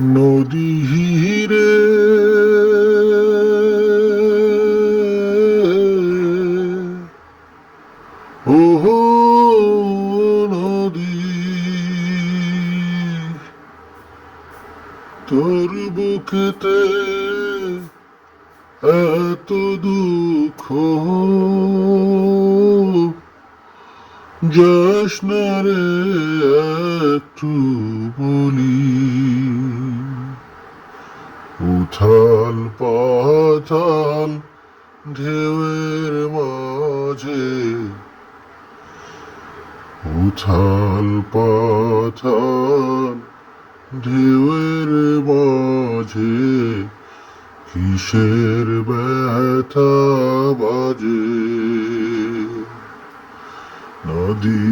নদী হিরে। ওহো নদী। তোর বুকেতে এত দুঃখ যাস না রে একটু বলি। উথাল পাতাল ঢেউয়ের মাঝে। উথাল পাতাল ঢেউয়ের মাঝে কিসের ব্যথা বাজে? নদী